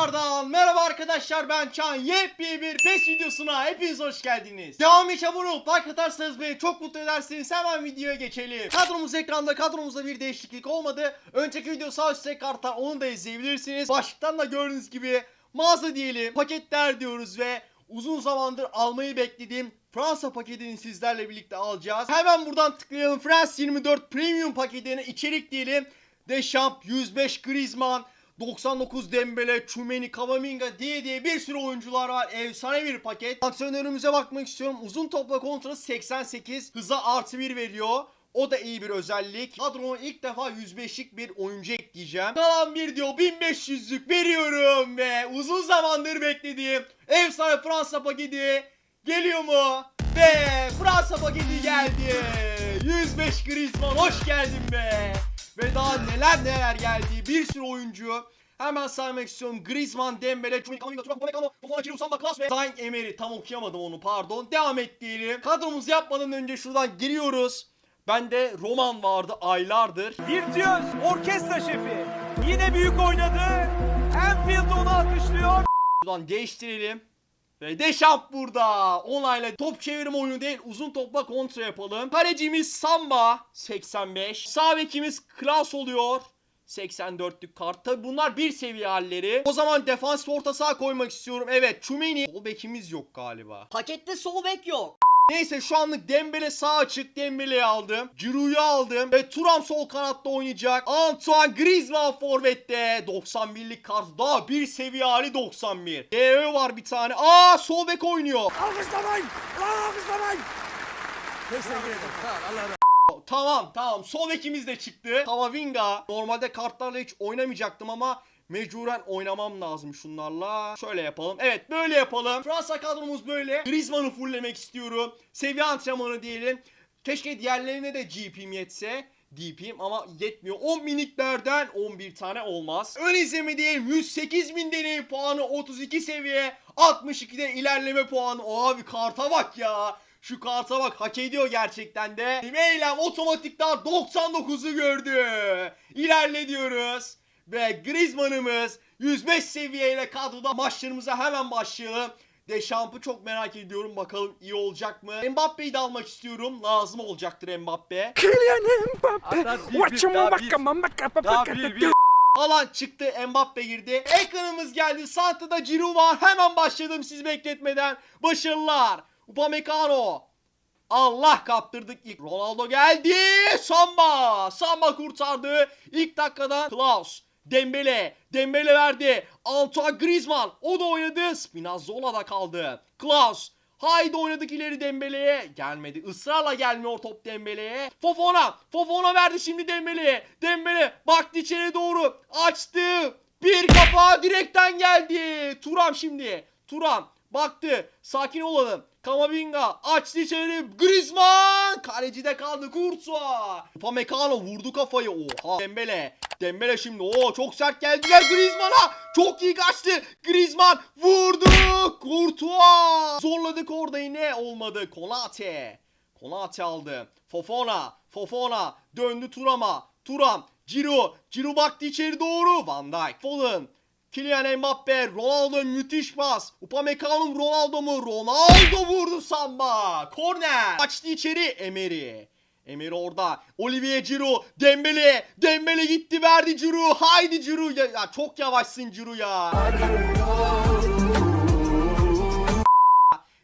Tekrardan merhaba arkadaşlar ben Çan yepyeni bir PES videosuna hepiniz hoş geldiniz. Devam için abone olup like atarsanız beni çok mutlu edersiniz hemen videoya geçelim. Kadromuz ekranda kadromuzda bir değişiklik olmadı. Önceki video sağ üstte karttan onu da izleyebilirsiniz. Başlıktan da gördüğünüz gibi mağaza diyelim paketler diyoruz ve uzun zamandır almayı beklediğim Fransa paketini sizlerle birlikte alacağız. Hemen buradan tıklayalım. France 24 Premium paketine içerik diyelim. Deschamps, 105 Griezmann, 99 Dembele, Chumeni, Kamavinga diye diye bir sürü oyuncular var. Efsane bir paket. Antrenörümüze bakmak istiyorum. Uzun topla kontra 88. Hıza artı 1 veriyor. O da iyi bir özellik. Kadroma ilk defa 105'lik bir oyuncu ekleyeceğim. Kalan bir diyor 1500'lük veriyorum ve uzun zamandır beklediğim efsane Fransa paketi geliyor mu? Ve Fransa paketi geldi. 105 Griezmann hoş geldin be. Ve daha neler neler geldi. Bir sürü oyuncu. Hemen saymak istiyorum. Griezmann, Dembele, Zayn Emery. Tam okuyamadım onu pardon. Devam et diyelim. Kadromuzu yapmadan önce şuradan giriyoruz. Bende Roman vardı aylardır. Virtüöz orkestra şefi. Yine büyük oynadı. Anfield onu alkışlıyor. Şuradan değiştirelim. Ve Deşamp burada. Onayla top çevirme oyunu değil uzun topla kontra yapalım. Kalecimiz Samba 85. Sağ bekimiz Klaus oluyor. 84'lük kart. Tabi bunlar bir seviye halleri. O zaman defans orta saha koymak istiyorum. Evet Çumeni. Sol bekimiz yok galiba. Pakette sol bek yok. Neyse şu anlık Dembele sağ açık. Dembele'yi aldım. Giroud'u aldım. Ve Turam sol kanatta oynayacak. Antoine Griezmann forvette. 91'lik kart. Daha bir seviye hali 91. DV var bir tane. Aa sol bek oynuyor. Alkışlamayın. Alkışlamayın. Tamam tamam. Sol bekimiz de çıktı. Kamavinga. Normalde kartlarla hiç oynamayacaktım ama mecburen oynamam lazım şunlarla. Şöyle yapalım. Evet böyle yapalım. Fransa kadromuz böyle. Griezmann'ı fulllemek istiyorum. Seviye antrenmanı diyelim. Keşke diğerlerine de GP'm yetse. DP'm ama yetmiyor. 10 miniklerden 11 tane olmaz. Ön izleme diyelim 108 bin deneyim puanı 32 seviye 62'de ilerleme puanı. O abi karta bak ya. Şu karta bak hak ediyor gerçekten de. Meylem otomatikten 99'u gördü. İlerle diyoruz. Ve Griezmann'ımız 105 seviyeyle kadroda maçlarımıza hemen başlayalım. Dechamps'ı çok merak ediyorum. Bakalım iyi olacak mı? Mbappe'yi de almak istiyorum. Lazım olacaktır Mbappe. Daha bir, daha bir, bir. Alan çıktı. Mbappe girdi. Ekranımız geldi. Santra'da Giroud var. Hemen başladım siz bekletmeden. Başarılar. Upamecano. Allah kaptırdık ilk. Ronaldo geldi. Samba. Samba kurtardı. İlk dakikadan Klaus. Dembele. Dembele verdi. Antoine Griezmann. O da oynadı. Spinazzola da kaldı. Klaus. Haydi oynadık ileri Dembele'ye. Gelmedi. Israrla gelmiyor top Dembele'ye. Fofona. Fofona verdi şimdi Dembele'ye. Dembele baktı içeri doğru. Açtı. Bir kapağı direkten geldi. Turam şimdi. Turam baktı. Sakin olalım. Kamavinga açtı içeri. Griezmann. Kalecide kaldı. Kurtuğa. Upamecano vurdu kafayı. Oha. Dembele. Dembele şimdi. Oo çok sert geldiler Griezmann'a. Çok iyi kaçtı. Griezmann vurdu. Kurtuğa. Zorladık orada yine. Olmadı. Konate. Konate aldı. Fofona. Fofona. Döndü Turam'a. Turam. Ciro. Ciro baktı içeri doğru. Van Dijk. Foden. Kylian Mbappe, Ronaldo müthiş pas. Upamecano Ronaldo mu? Ronaldo vurdu samba. Korner. Açtı içeri Emery. Emery orada. Olivier Giroud. Dembele. Dembele gitti verdi Giroud. Haydi Giroud. Ya, ya çok yavaşsın Giroud ya.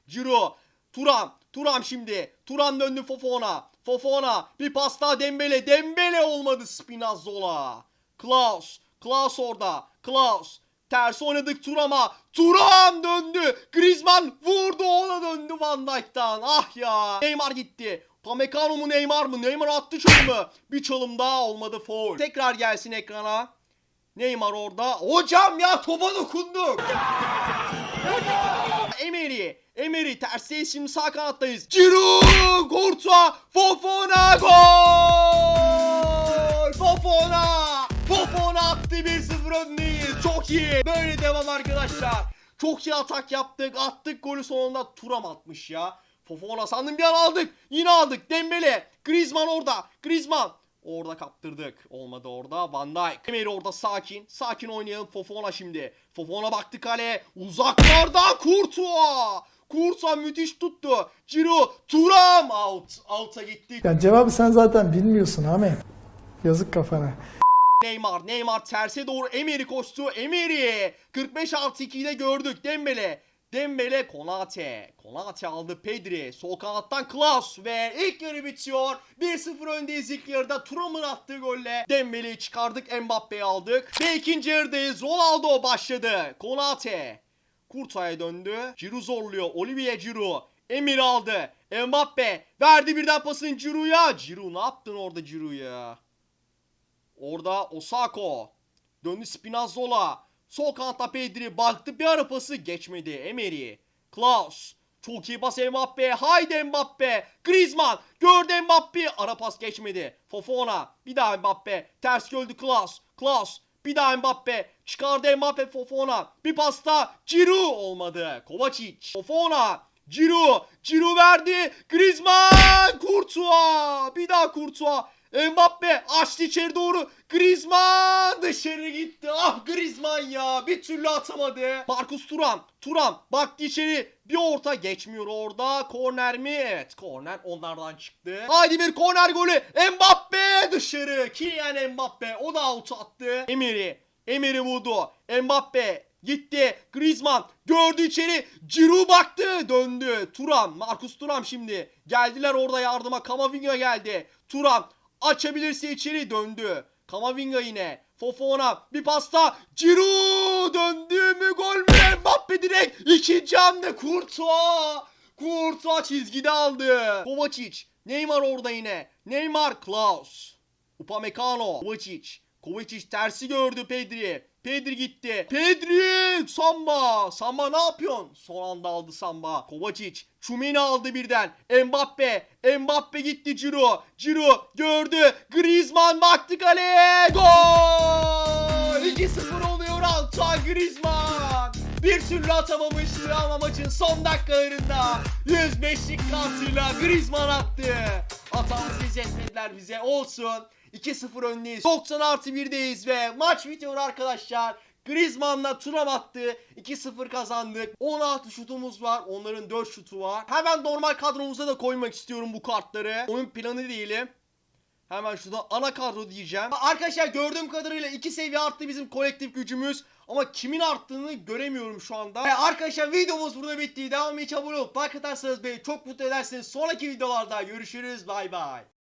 Giroud. Turam. Turam şimdi. Turam döndü Fofona. Fofona. Bir pas daha Dembele. Dembele olmadı Spinazzola. Klaus. Klaus orada. Klaus. Ters oynadık Turam'a. Turam döndü. Griezmann vurdu ona döndü Van Dijk'tan. Ah ya. Neymar gitti. Pamecano mu Neymar mı? Neymar attı çalımı. Bir çalım daha olmadı foul. Tekrar gelsin ekrana. Neymar orada. Hocam ya topa dokunduk. Emery. Emery terste şimdi sağ kanattayız. Giroud. Courtois. Fofona. Gol. Fofona. Attı 1-0 öndeyiz. Çok iyi. Böyle devam arkadaşlar. Çok iyi atak yaptık. Attık golü sonunda Turam atmış ya. Fofona sandım bir an aldık. Yine aldık. Dembele. Griezmann orada. Griezmann. Orada kaptırdık. Olmadı orada. Van Dijk. Emery orada sakin. Sakin oynayalım. Fofona şimdi. Fofona baktı kale. Uzaklardan Kurtuğa. Kurtuğa müthiş tuttu. Ciro. Turam. Out. Out'a gittik. Ya cevabı sen zaten bilmiyorsun Ahmet. Yazık kafana. Neymar. Neymar terse doğru Emery koştu. Emery. 45 artı 2'yi de gördük. Dembele. Dembele Konate. Konate aldı Pedri. Sol kanattan Klaus ve ilk yarı bitiyor. 1-0 öndeyiz ilk yarıda. Thuram'ın attığı golle Dembele'yi çıkardık. Mbappe'yi aldık. Ve ikinci yarıdayız. Ronaldo başladı. Konate. Kurta'ya döndü. Giroud zorluyor. Olivier Giroud. Emir aldı. Mbappe verdi birden pasını Giroud'a. Giroud ne yaptın orada Giroud ya? Orada Osako. Döndü Spinazzola. Sol kanatta Pedri baktı bir ara pası geçmedi. Emery. Klaus. Çok iyi pas Mbappe. Haydi Mbappe. Griezmann. Gördü Mbappe. Ara pas geçmedi. Fofona. Bir daha Mbappe. Ters gördü Klaus. Klaus. Bir daha Mbappe. Çıkardı Mbappe Fofona. Bir pasta Giroud olmadı. Kovacic. Fofona. Giroud. Giroud verdi. Griezmann. Courtois. Bir daha Courtois. Mbappe açtı içeri doğru. Griezmann dışarı gitti. Ah Griezmann ya. Bir türlü atamadı. Marcus Thuram. Thuram baktı içeri. Bir orta geçmiyor orada. Korner mi? Evet korner onlardan çıktı. Haydi bir korner golü. Mbappe dışarı. Kylian Mbappe. O da out attı. Emery. Emery vurdu. Mbappe gitti. Griezmann gördü içeri. Giroud baktı. Döndü. Turam. Marcus Turam şimdi. Geldiler orada yardıma. Kamavinga geldi. Turam açabilirse içeri döndü. Kamavinga yine. Fofona bir pasta. Giroud döndü mü gol mü? Mbappe direkt ikinci hamle. Courtois. Courtois çizgide aldı. Kovacic. Neymar orada yine. Neymar. Klaus. Upamecano. Kovacic. Kovacic tersi gördü Pedri. Pedri gitti. Pedri! Samba! Samba ne yapıyorsun? Son anda aldı Samba. Kovacic. Çumeni aldı birden. Mbappe. Mbappe gitti Ciro. Ciro gördü. Griezmann baktı kaleye. Gol! 2-0 oluyor Antoine Griezmann. Bir türlü atamamıştı ama maçın son dakikalarında 105'lik kartıyla Griezmann attı. Hatamızı izletmediler bize. Olsun. 2-0 öndeyiz. 90 artı 1'deyiz ve maç bitiyor arkadaşlar. Griezmann'la Turam attı. 2-0 kazandık. 16 şutumuz var. Onların 4 şutu var. Hemen normal kadromuza da koymak istiyorum bu kartları. Oyun planı değilim. Hemen şurada ana kadro diyeceğim. Arkadaşlar gördüğüm kadarıyla 2 seviye arttı bizim kolektif gücümüz. Ama kimin arttığını göremiyorum şu anda. Ve arkadaşlar videomuz burada bitti. Devam için abone olup like atarsanız beni çok mutlu edersiniz. Sonraki videolarda görüşürüz. Bay bay.